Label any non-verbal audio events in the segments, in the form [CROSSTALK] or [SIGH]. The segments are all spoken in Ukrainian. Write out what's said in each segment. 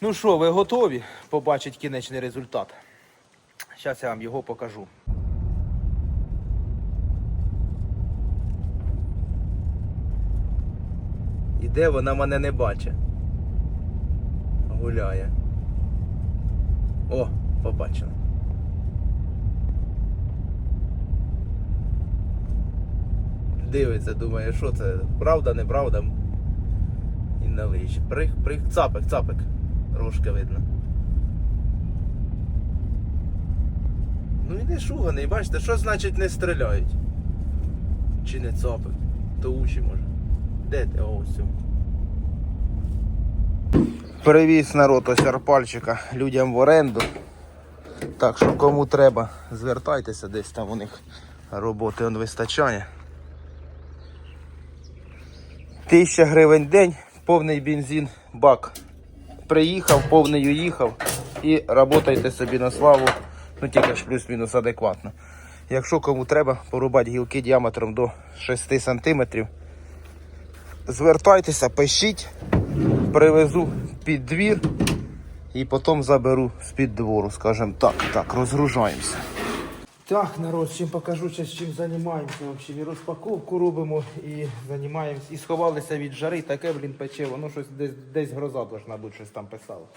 Ну що, ви готові побачити кінечний результат? Зараз я вам його покажу. І де вона мене не бачить? Гуляє. О, побачила. Дивиться, думає, що це, правда, неправда. І на вище. Прих, прих, цапик, цапик. Рожки видно. Ну і не шуганий, бачите, що значить не стріляють? Чи не цапик? То уші може. Де ти? Ось. Привіз народ ось арпальчика людям в оренду. Так що кому треба, звертайтеся, десь там у них роботи он вистачає. Тисяча гривень день, повний бензин, бак. Приїхав, повний уїхав і работайте собі на славу, ну тільки ж плюс-мінус адекватно. Якщо кому треба порубати гілки діаметром до 6 см, звертайтеся, пишіть, привезу під двір і потім заберу з-під двору, скажімо так. Так, розгружаємося. Так, народ, чим покажу, зараз чим займаємося. Взагалі, розпаковку робимо і займаємося. І сховалися від жари, таке, блін, пече, воно щось десь, десь гроза должна бути, щось там писало.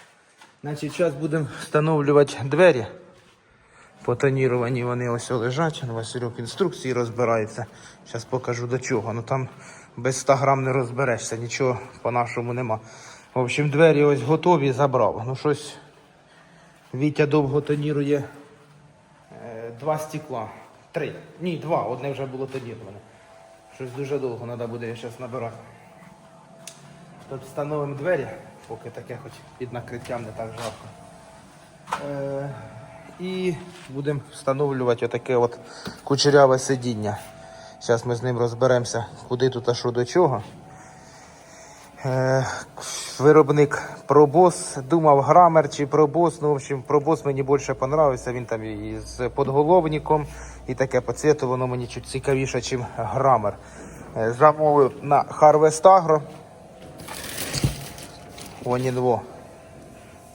Значить, зараз будемо встановлювати двері. Потоніровані вони ось лежать. Васильок інструкції розбирається. Зараз покажу до чого. Ну там без 100 грам не розберешся, нічого по-нашому нема. В общем, двері ось готові, забрав. Ну щось Вітя довго тонірує Два стекла. Три. Ні, два. Одне вже було тоніроване. Щось дуже довго треба буде зараз набирати. Тут встановимо двері, поки таке хоч під накриттям не так жарко. Е, і будемо встановлювати отаке от кучеряве сидіння. Зараз ми з ним розберемося, куди тут а що до чого. Е, виробник Пробос, думав грамер чи Пробос. Ну, в общем, Пробос мені більше понравився. Він там і з подголовником, і таке по цвету воно мені чуть цікавіше, ніж грамер. Е, Замовив на Harvest Agro. Онінво.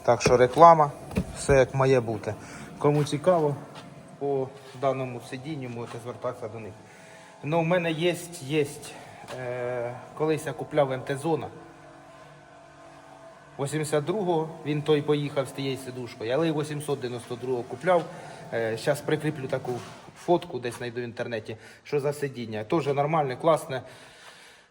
Так що реклама, все як має бути. Кому цікаво, по даному сидінню можете звертатися до них. Ну, у мене є, є. Е, колись я купляв МТ-зона. 82-го він той поїхав з тією сидушкою, але і 892-го купляв. Зараз прикріплю таку фотку, десь знайду в інтернеті, що за сидіння. Теж нормальне, класне,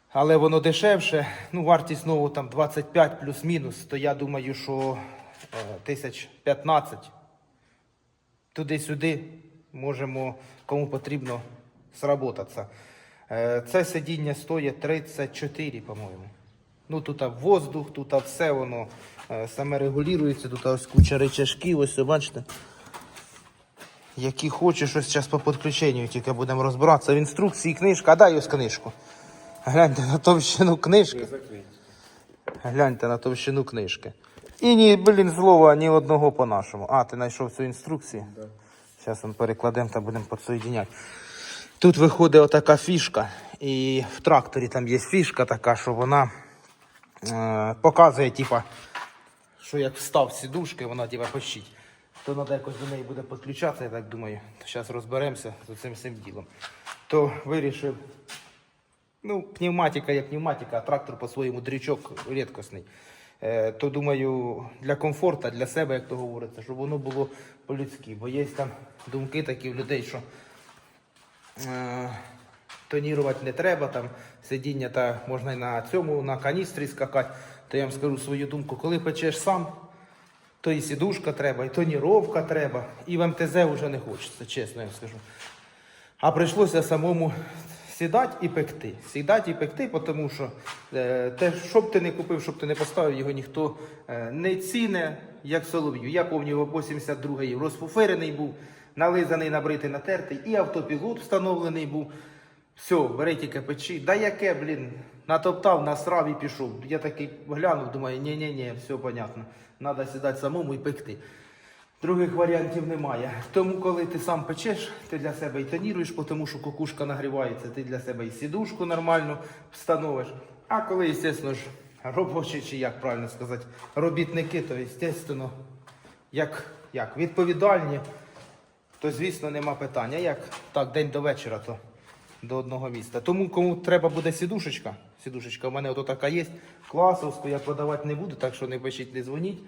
але воно дешевше. Ну, вартість знову там 25 плюс-мінус, то я думаю, що е, тисяч 15 туди-сюди можемо, кому потрібно, сработатися. Е, Це сидіння стоїть 34, по-моєму. Ну тут а воздух, тут а все воно е, саме регулюється, тут ось куча речашків, ось бачите. Які хочеш, ось зараз по підключенню тільки будемо розбиратися. В інструкції книжка, а дай ось книжку. Гляньте на товщину книжки. Гляньте на товщину книжки. І ні, блін, слова ні одного по-нашому. А, ти знайшов цю інструкцію? Да. Зараз ми перекладемо та будемо підсоєдиняти. Тут виходить отака фішка. І в тракторі там є фішка така, що вона е, показує, типа, що як встав сідушки, вона типа пищить. То треба якось до неї буде підключатися, я так думаю. Зараз розберемося з цим всім ділом. То вирішив. Ну, пневматика є пневматика, а трактор по-своєму дрючок рідкісний. Е, то думаю, для комфорту, для себе, як то говориться, щоб воно було по-людськи. Бо є там думки такі в людей, що е, тонірувати не треба, там сидіння та можна і на цьому, на каністрі скакати. То я вам скажу свою думку, коли печеш сам, то і сідушка треба, і тоніровка треба, і в МТЗ вже не хочеться, чесно я вам скажу. А прийшлося самому сідати і пекти. Сідати і пекти, тому що е, те, що б ти не купив, щоб ти не поставив, його ніхто е, не ціне, як солов'ю. Я пам'ятаю, 82-й розфуферений був, нализаний, набритий, натертий, і автопілот встановлений був. Все, бери тільки печі. Да яке, блін, натоптав, насрав і пішов. Я такий глянув, думаю, ні-ні-ні, все понятно. Треба сідати самому і пекти. Других варіантів немає. Тому, коли ти сам печеш, ти для себе і тоніруєш, тому що кукушка нагрівається, ти для себе і сідушку нормально встановиш. А коли, звісно ж, робочі, чи як правильно сказати, робітники, то, звісно, як, як відповідальні, то, звісно, нема питання. Як так, день до вечора, то до одного міста. Тому кому треба буде сідушечка, сідушечка, у мене ото така є. Класовську я продавати не буду, так що не пишіть, не дзвоніть.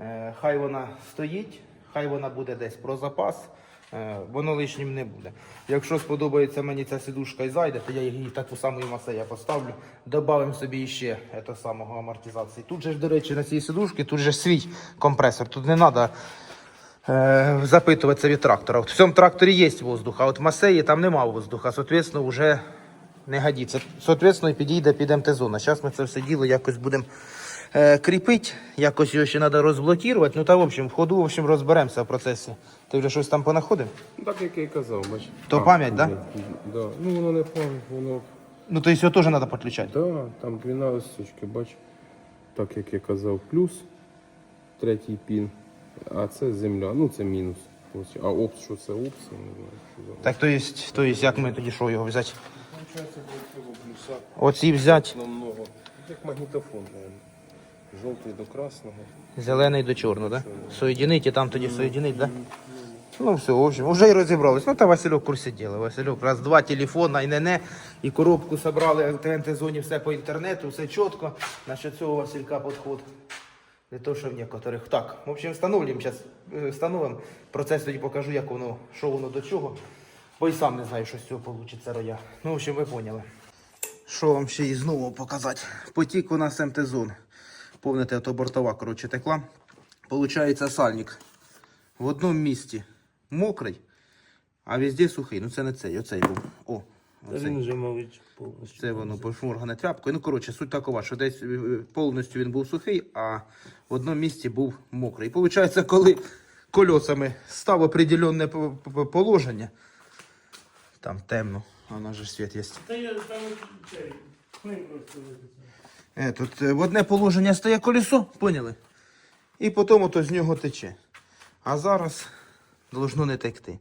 Е, хай вона стоїть, хай вона буде десь про запас. Е, воно лишнім не буде. Якщо сподобається мені ця сідушка і зайде, то я її таку саму масея поставлю. Добавимо собі ще самого амортизації. Тут же до речі, на цій сідушці тут же свій компресор. Тут не треба запитуватися від трактора. От в цьому тракторі є воздух, а от в Масеї там нема воздуха, соответственно, вже не годиться. Соответственно, і підійде під МТ-зона. Зараз ми це все діло якось будемо е, кріпити, якось його ще треба розблокувати. Ну та в общем, в ходу в общем, розберемося в процесі. Ти вже щось там понаходив? Так як я і казав, бач. То пам'ять, да? Да. Ну воно не пам'ять, воно. Ну, то есть його теж треба підключати. Да, там 12 сучки, бач. Так як я казав, плюс третій пін. А це земля, ну це мінус. Ось. А опс, що це опс, я не знаю, що за. Так, то есть, то есть, як ми тоді що його взяти? Получається, для цього плюса Оці взяти. Як магнітофон, наверное. Жовтий до красного. зелений до чорного, да? Соєдинить і там тоді соєдинить, да? Ну все, в общем, вже і розібрались. Ну та Васильок в курсі діла. Васильок, раз, два, телефон, і не не, і коробку собрали, в ТНТ-зоні все по інтернету, все чітко. Насчет цього Василька підход. Не то, що в некоторих. Так, в общем, встановлюємо зараз, встановимо. Процес тоді покажу, як воно, що воно до чого. Бо й сам не знаю, що з цього вийде роя. Ну, в общем, ви поняли. Що вам ще і знову показати? Потік у нас МТ-зон. Помните, то бортова, коротше, текла. Получається сальник. В одному місці мокрий, а везде сухий. Ну це не цей, оцей був. Оцей. він вже, мабуть, повністю. Це воно пошморгане тряпкою. Ну, коротше, суть такова, що десь е, повністю він був сухий, а в одному місці був мокрий. І виходить, коли кольосами став определенне по- по- положення, там темно, а у нас же світ є. Та я там просто. Е, тут е, в одне положення стає колесо, поняли? І потім ото з нього тече. А зараз должно не текти.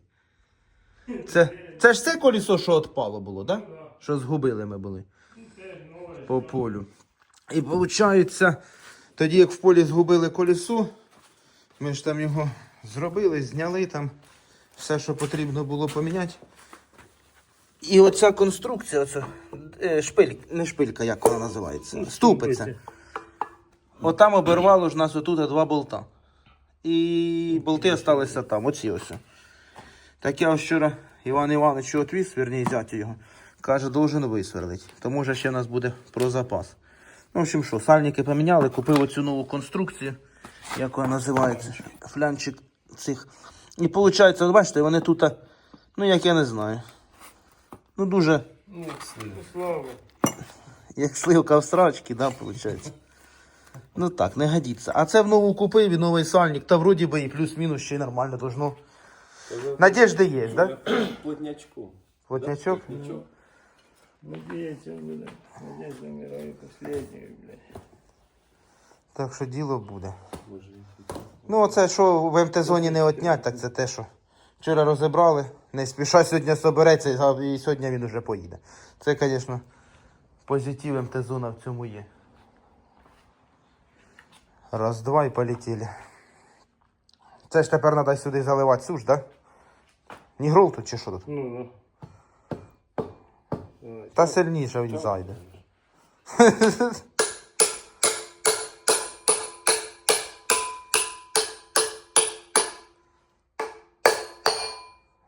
Це, це ж це колесо, що відпало було, да? Що згубили ми були по полю. І виходить, тоді як в полі згубили колесо, ми ж там його зробили, зняли там все, що потрібно було поміняти. І оця конструкція, оця, е, шпиль, не шпилька, як вона називається, ступиця. Отам обірвало ж нас отут два болта. І болти залишилися там, оці ось. Так я вчора Іван Іванович відвіз, верні зятю його. Каже, должен висверлити. Тому що ще у нас буде про запас. Ну, в общем, що, сальники поміняли, купив оцю нову конструкцію, як вона називається, флянчик цих. І виходить, от бачите, вони тут, ну як я не знаю. Ну дуже, Ну. Слава. як сливка в срачки, да, виходить. Ну так, не годиться. А це в нову купив і новий сальник, та вроді би і плюс-мінус ще й нормально должно. Надежди є, да? Плотнячком. Плотнячок? Нічого. Надіється буде. Надіється вмирає останній, блядь. Так що діло буде. Ну, оце, що в МТ-зоні не отнять, так це те, що вчора розібрали, не спіша сьогодні собереться і сьогодні він уже поїде. Це, звісно, позитив МТ-зона в цьому є. Раз, два і полетіли. Це ж тепер треба сюди заливати суш, так? Да? Нігрол тут чи що тут? Ну, ну. Та сильніше він зайде.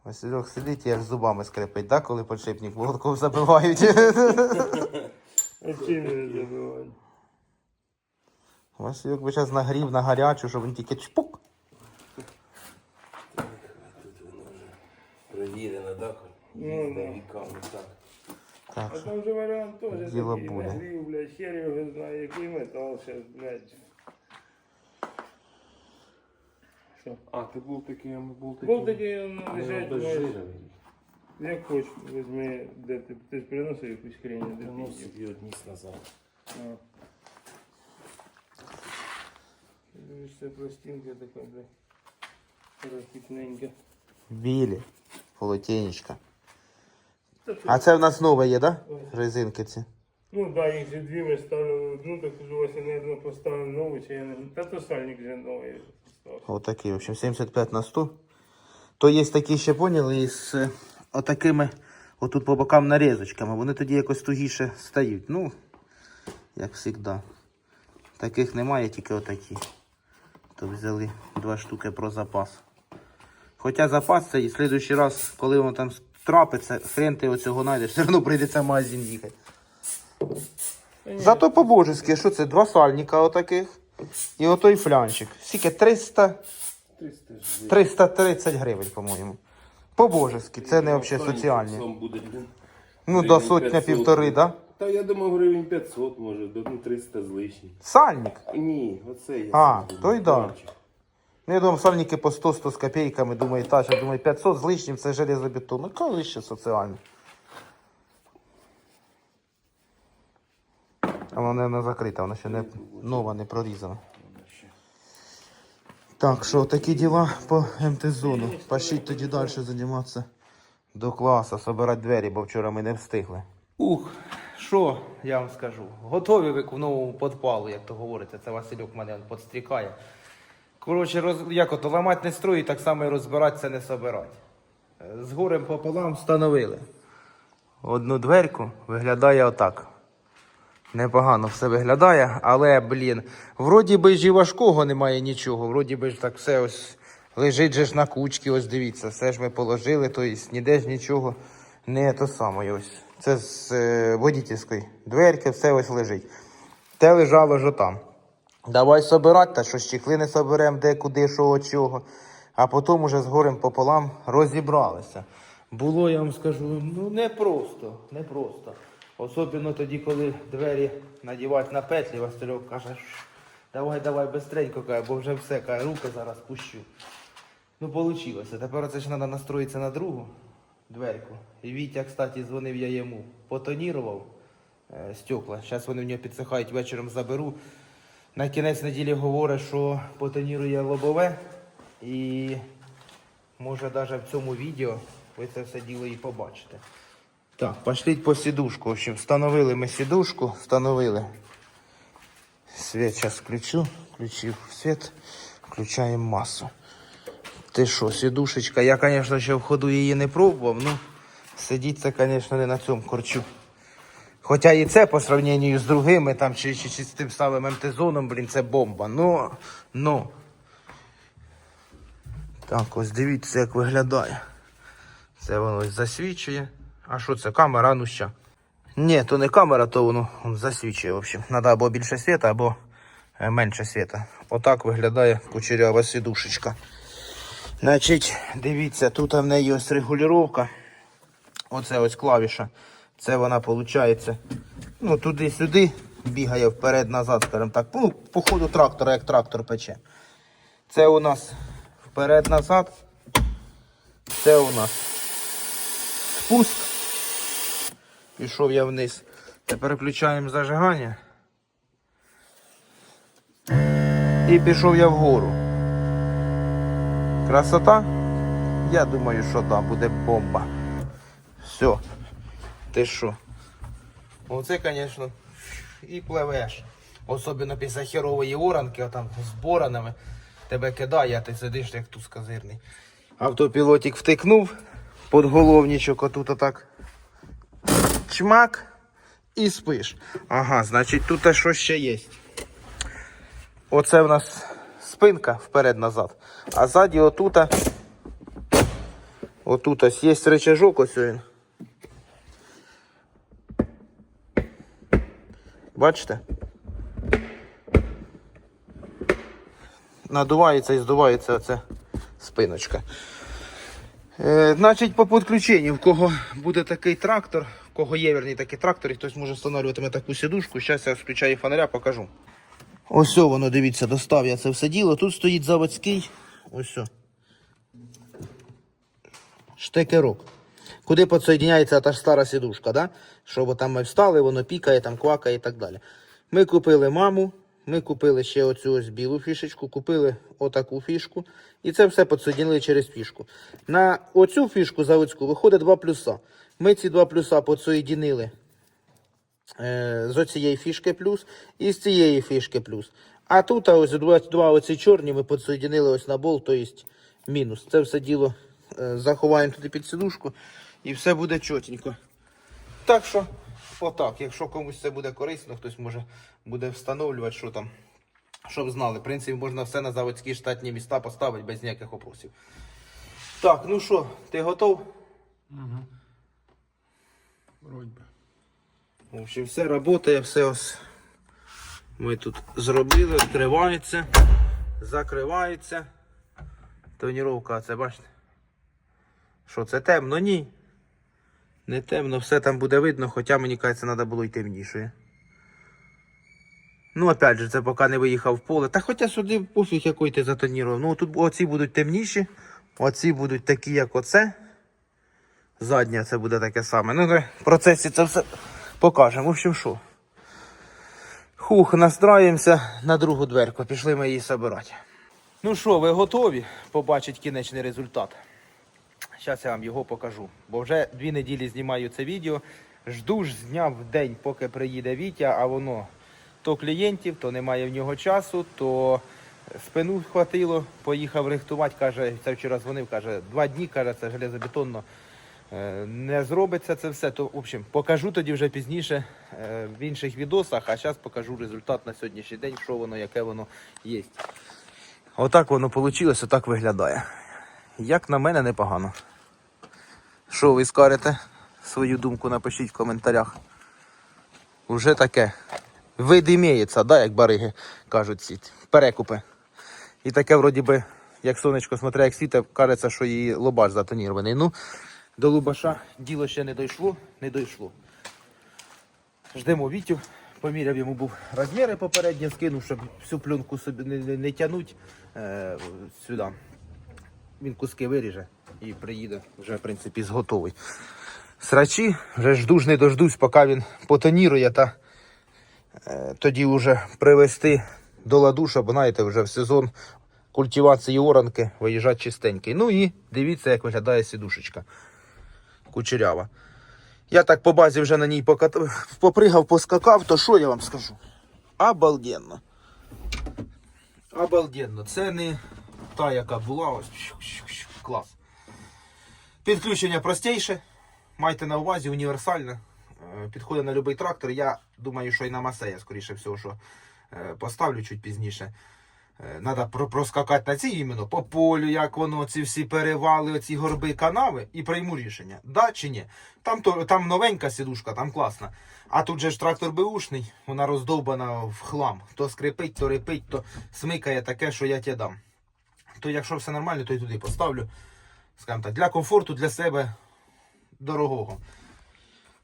Васильок сидить і аж зубами скрипить, да, коли подшипник волков забивають. А чим не забивати? Васильок би зараз нагрів на гарячу, щоб він тільки чпук. Ну, да. Віками, так. Так, А що там же варіант теж Діло такий, буде. нагрів, блядь, хер його знає, який метал зараз, блядь. Що? А, ти був такий, а ми був такий. Був такий, ну, лежать, без можеш, жира. як хочеш, візьми, де ти, ти ж приносив якусь хрень, де Ти ти нос їв. собі одніс назад. А. Дивись, Це пластинка така, блядь. Рахітненька. білі, полотенечка. А це в нас нове є, да? Резинки ці. Ну да, їх же дві ми ставили одну, так кажу, ось не поставив нову, чи я не. Та то сальник вже новий. Отакий, в общем, 75 на 100. То є такі ще поняли із е, отакими отут по бокам нарізочками. Вони тоді якось тугіше стають. Ну, як завжди. Таких немає, тільки отакі. То взяли два штуки про запас. Хоча запас це і в следующий раз, коли воно там трапиться, хрен ти оцього знайдеш, все одно прийдеться в магазин їхати. Зато по-божески, що це? Два сальника отаких. І отой флянчик. Скільки? 300. 330 гривень, по-моєму. По-божески, це не взагалі соціальні. Ну, до сотня півтори, да? Та я думав гривень 500 може, до ну, 300 з лишнім. Сальник. Ні, оце я. А, сам думав. то й да. Ну, я думав, сальники по 100-100 з копійками, думаю, та, я думаю, 500 з лишнім це железобетон. Ну, коли ще соціальне. А вона не закрита, вона ще не нова, не прорізана. Так, що такі діла по МТ-зону. Пошіть тоді далі займатися до класу, собирати двері, бо вчора ми не встигли. Ух, що я вам скажу? Готові ви к новому подпалу, як то говориться. Це Василюк мене підстрікає. Коротше, роз... як ото ламати не строїть, так само і розбиратися не собирати. Е, З горем пополам встановили. Одну дверку виглядає отак. Непогано все виглядає, але, блін, вроді би ж і важкого немає нічого. Вроді би ж так все ось лежить же ж на кучці, ось дивіться, все ж ми положили, то есть ніде ж нічого не то саме. Ось. Це з е, водительської дверки, все ось лежить. Те лежало ж там. Давай собирати, та що щекли не соберемо, де, куди, що, чого. А потім уже з горем пополам розібралися. Було, я вам скажу, ну не просто, не просто. Особливо тоді, коли двері надівати на петлі, Васильок каже, давай, давай, бистренько, каже, бо вже все, каже, руки зараз пущу. Ну, вийшло. Тепер це ж треба настроїтися на другу дверку. І Вітя, кстати, дзвонив я йому, потонірував е, стекла. Зараз вони в нього підсихають, вечором заберу. На кінець неділі говорить, що потонірує лобове. І може навіть в цьому відео ви це все діло і побачите. Так, пошліть по сідушку. В общем, встановили ми сідушку, встановили. Світ зараз включу, включив світ, включаємо масу. Ти що, сідушечка? Я, звісно, ще в ходу її не пробував, ну сидіть це, звісно, не на цьому корчу. Хоча і це по сравненню з другими, там, чи, чи, чи з тим самим МТ-зоном, блін, це бомба. Ну, ну. Так, ось дивіться, як виглядає. Це воно ось засвічує. А що це? Камера, ну що? Ні, то не камера, то воно он засвічує. В общем, треба або більше світа, або е, менше світа. Отак виглядає кучерява сідушечка. Значить, дивіться, тут в неї ось регулювання. Оце ось клавіша. Це вона виходить. Ну, туди-сюди бігає вперед-назад, скажімо так. Ну, по ходу трактора, як трактор пече. Це у нас вперед-назад. Це у нас спуск. Пішов я вниз. Тепер включаємо зажигання. І пішов я вгору. Красота? Я думаю, що да, буде бомба. Все. Ти що? Оце, звісно, і пливеш. Особливо після херової оранки, отам з боранами. Тебе кидає, а ти сидиш як туз козирний. Автопілотик втикнув, подголовничок отут отак. Чмак і спиш. Ага, значить тут що ще є. Оце в нас спинка вперед-назад. А ззаді отута. Отут ось є рычажок, ось він. Бачите? Надувається і здувається оця спиночка. Е, значить, по підключенню, в кого буде такий трактор, в кого є верні такий трактор, і хтось може встановлювати таку сідушку. Зараз я включаю фонаря, покажу. Ось воно, дивіться, достав я це все діло. Тут стоїть заводський. Ось. Штекерок. Куди підсоєдняється та ж стара сідушка, да? щоб там ми встали, воно пікає, там квакає і так далі. Ми купили маму, ми купили ще оцю ось білу фішечку, купили отаку фішку. І це все підсоєднили через фішку. На оцю фішку заводську виходить два плюса. Ми ці два плюса підсоєднили е, з оцієї фішки плюс і з цієї фішки плюс. А тут ось два, оці чорні ми підсоєдинили ось на болт, то є мінус. Це все діло е, заховаємо туди під сидушку і все буде чотенько. Так що, отак, якщо комусь це буде корисно, хтось може буде встановлювати, що там, щоб знали. В принципі, можна все на заводські штатні міста поставити без ніяких опросів. Так, ну що, ти готов? Вроді би. В общем, все працює, все ось ми тут зробили, відкривається, закривається. Тоніровка, це бачите? Що це темно? Ні. Не темно, все там буде видно, хоча мені кажеться, треба було й темніше. Ну, опять же, це поки не виїхав в поле. Та хоча сюди пофіг який ти затонірував. Ну тут оці будуть темніші, оці будуть такі, як оце. Задня це буде таке саме. Ну, в процесі це все покажемо. В общем, що. Хух, настраємося на другу дверку. Пішли ми її собирати. Ну що, ви готові побачити кінечний результат? Зараз я вам його покажу. Бо вже дві неділі знімаю це відео. Жду ж з дня в день, поки приїде Вітя, а воно то клієнтів, то немає в нього часу, то спину хватило, поїхав рихтувати, каже, це вчора дзвонив, каже, два дні, каже, це железобетонно е, не зробиться це все. То, в общем, покажу тоді вже пізніше е, в інших відосах, а зараз покажу результат на сьогоднішній день, що воно, яке воно є. Отак воно вийшло, отак виглядає. Як на мене, непогано. Що ви скажете? Свою думку напишіть в коментарях. Уже таке. Вид імеється, да, як бариги кажуть ці перекупи. І таке, вроді би, як сонечко смотря, як світе, кажеться, що її лобаш затонірований. Ну, до Лубаша діло ще не дійшло, не дійшло. Ждемо Вітю. Поміряв йому був розміри попередні, скинув, щоб всю пленку собі не, не, не тягнуть е, сюди. Він куски виріже і приїде вже, в принципі, зготовий. Срачі вже жду не дождусь, поки він потонірує та е, тоді вже привезти до ладу, щоб, знаєте, вже в сезон культивації оранки виїжджати чистенький. Ну і дивіться, як виглядає сідушечка кучерява. Я так по базі вже на ній покат... попригав, поскакав, то що я вам скажу? Обалденно. Обалденно. Це не та, яка була. Ось. Клас. Підключення простіше. Майте на увазі, універсальне. Е, Підходить на будь-який трактор. Я думаю, що і на Масея, скоріше всього, що е, поставлю чуть пізніше. Треба проскакати на цій іменно по полю, як воно, ці всі перевали, оці горби, канави, і прийму рішення. Да чи ні? Там, то, там новенька сідушка, там класна. А тут же ж трактор беушний, вона роздовбана в хлам. То скрипить, то репить, то смикає таке, що я тебе дам. То якщо все нормально, то й туди поставлю. Скажімо так, для комфорту, для себе дорогого.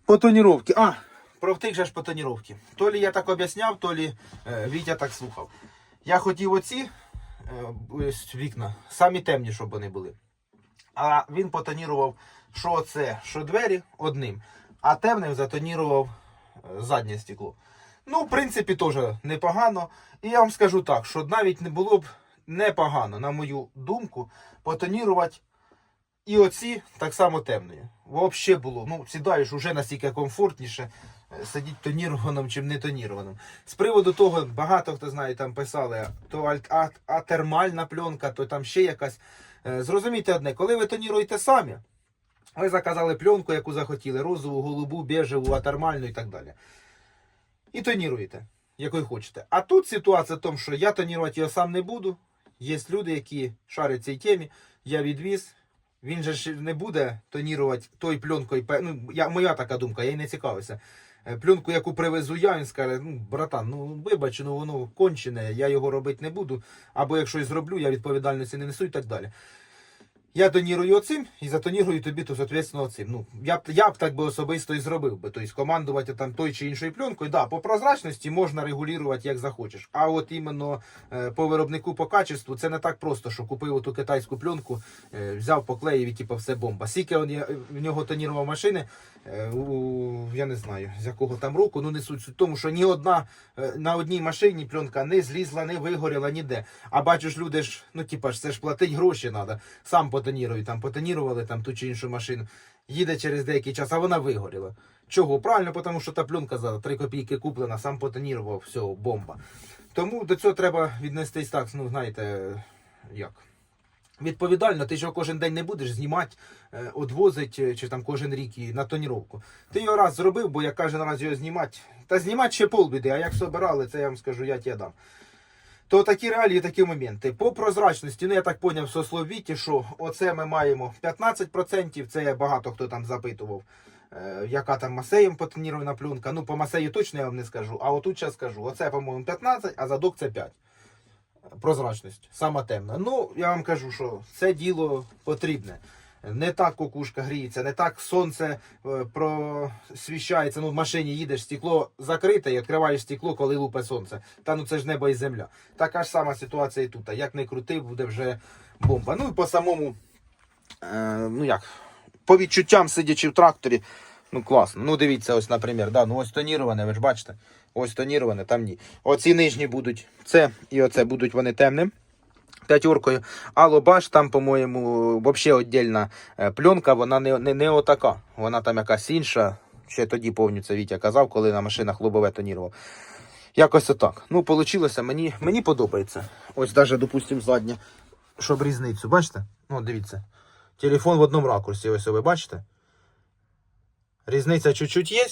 По тоніровці. А, про втик же ж по тоніровці. То лі я так об'ясняв, то лі е, Вітя так слухав. Я хотів оці е, вікна, самі темні, щоб вони були. А він потонірував, що це, що двері одним, а темним затонірував е, заднє стекло. Ну, в принципі, теж непогано. І я вам скажу так, що навіть не було б непогано, на мою думку, потонірувати і оці так само темною. Взагалі було. Ну, сідаєш уже настільки комфортніше е, сидіти тонірованим, чим не тонірованим. З приводу того, багато хто знає, там писали, то альт-атермальна пленка, то там ще якась. Е, Зрозумійте одне, коли ви тоніруєте самі, ви заказали пленку, яку захотіли, розову, голубу, бежеву, атермальну і так далі. І тоніруєте, якою хочете. А тут ситуація в тому, що я тонірувати його сам не буду. Є люди, які шарять цій темі. Я відвіз. Він же ж не буде тонірувати той пленкою. Ну, я, моя така думка, я й не цікавився. Е, Пленку, яку привезу я, він скаже, ну, братан, ну вибач, ну воно кончене, я його робити не буду. Або якщо і зроблю, я відповідальності не несу і так далі. Я тонірую оцим і затонірую тобі, то, соответственно, оцим. Ну, я б, я б так би особисто і зробив би. Тобто командувати там той чи іншою пленкою. Да, по прозрачності можна регулювати як захочеш. А от іменно е, по виробнику, по качеству, це не так просто, що купив оту китайську пленку, е, взяв, поклеїв і типу, все бомба. Скільки он, в нього тонірував машини, е, я не знаю, з якого там року, ну не суть тому, що ні одна е, на одній машині пленка не злізла, не вигоріла ніде. А бачиш, люди ж, ну типа ж це ж платить гроші треба. Сам потонірують, там потонірували там ту чи іншу машину, їде через деякий час, а вона вигоріла. Чого? Правильно, тому що та пленка за 3 копійки куплена, сам потонірував, все, бомба. Тому до цього треба віднестись так, ну знаєте, як. Відповідально, ти його кожен день не будеш знімати, е, одвозить е, чи там кожен рік на тоніровку. Ти його раз зробив, бо я кожен раз його знімати. Та знімати ще полбіди, а як собирали, це я вам скажу, я тебе дам. То такі реалії, такі моменти. По прозрачності, ну я так поняв, со слов Віті, що оце ми маємо 15%, це багато хто там запитував. Е, яка там масеєм потонірована пленка. Ну, по масею точно я вам не скажу, а отут зараз скажу. Оце, по-моєму, 15, а задок це 5 прозрачність, сама темна. Ну, я вам кажу, що це діло потрібне. Не так кукушка гріється, не так сонце е, просвіщається. Ну, в машині їдеш, стекло закрите і відкриваєш стекло, коли лупе сонце. Та ну це ж небо і земля. Така ж сама ситуація і тут. Як не крути, буде вже бомба. Ну і по самому, е, ну як, по відчуттям, сидячи в тракторі, ну класно. Ну дивіться, ось, наприклад, да, ну ось тоніроване, ви ж бачите. Ось тоніроване, там ні. Оці нижні будуть, це і оце будуть вони темним. П'ятеркою. А лобаш там, по-моєму, взагалі віддільна е, пленка, вона не, не, не отака. Вона там якась інша. Ще тоді повню це Вітя казав, коли на машинах лобове тонірував. Якось отак. Ну, вийшло, мені, мені подобається. Ось навіть, допустимо, заднє, щоб різницю. Бачите? Ну, дивіться. Телефон в одному ракурсі, ось ви бачите? Різниця чуть-чуть є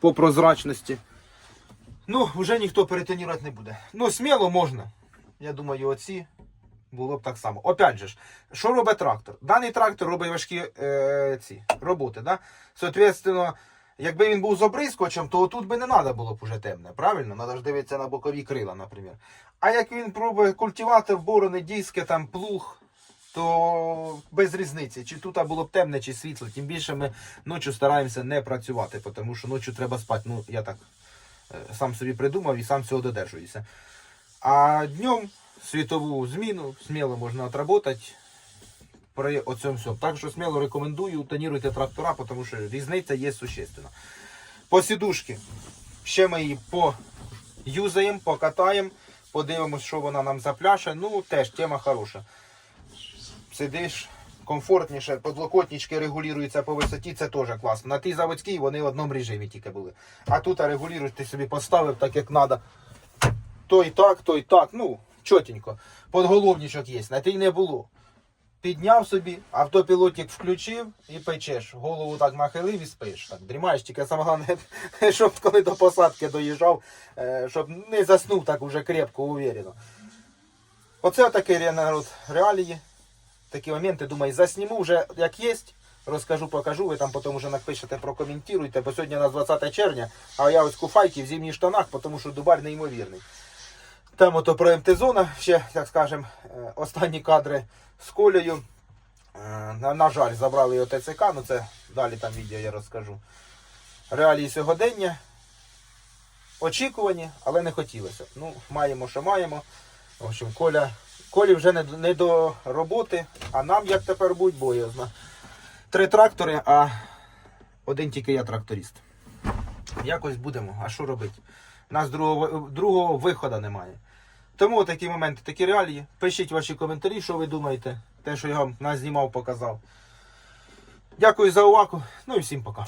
по прозрачності. Ну, вже ніхто перетонірувати не буде. Ну, сміло можна. Я думаю, оці було б так само. Опять же ж, що робить трактор? Даний трактор робить важкі е, ці роботи. Да? Соответственно, якби він був з обрискочем, то тут би не треба було б уже темне. Правильно? Треба ж дивитися на бокові крила, наприклад. А як він пробує культиватор, борони, диски, там плуг, то без різниці, чи тут було б темне, чи світло. Тим більше ми ночі стараємося не працювати, тому що ночі треба спати. Ну, я так е, сам собі придумав і сам цього додержуюся. А днем світову зміну сміло можна отработати при оцьому всьому. Так що сміло рекомендую, тоніруйте трактора, тому що різниця є существенна. По сідушки. Ще ми її поюзаємо, покатаємо, подивимось, що вона нам запляше. Ну, теж тема хороша. Сидиш комфортніше, подлокотнички регулюються по висоті, це теж класно. На тій заводській вони в одному режимі тільки були. А тут регулюєш, ти собі поставив так, як треба. То і так, то і так. Ну, чотенько. Подголовничок є, на тій не було. Підняв собі, автопілотик включив і печеш. Голову так нахилив і спиш. Так, дрімаєш, тільки саме головне, [LAUGHS] щоб коли до посадки доїжджав, е, щоб не заснув так уже крепко, уверенно. Оце таке народ реалії. Такі моменти, думаю, засніму вже як є. Розкажу, покажу, ви там потім вже напишете, прокоментуйте, бо сьогодні у нас 20 червня, а я ось куфайки в зимніх штанах, тому що Дубар неймовірний. Там ото про МТ-зона, ще, так скажем, е, останні кадри з колею. Е, На, на жаль, забрали його ТЦК, ну це далі там відео я розкажу. Реалії сьогодення. Очікувані, але не хотілося. Ну, маємо, що маємо. В общем, Коля, Колі вже не, не до роботи, а нам як тепер будь боязно. Три трактори, а один тільки я тракторист. Якось будемо, а що робити? У нас другого, другого виходу немає. Тому такі моменти, такі реалії. Пишіть ваші коментарі, що ви думаєте. Те, що я вам назнімав, показав. Дякую за увагу. Ну і всім пока.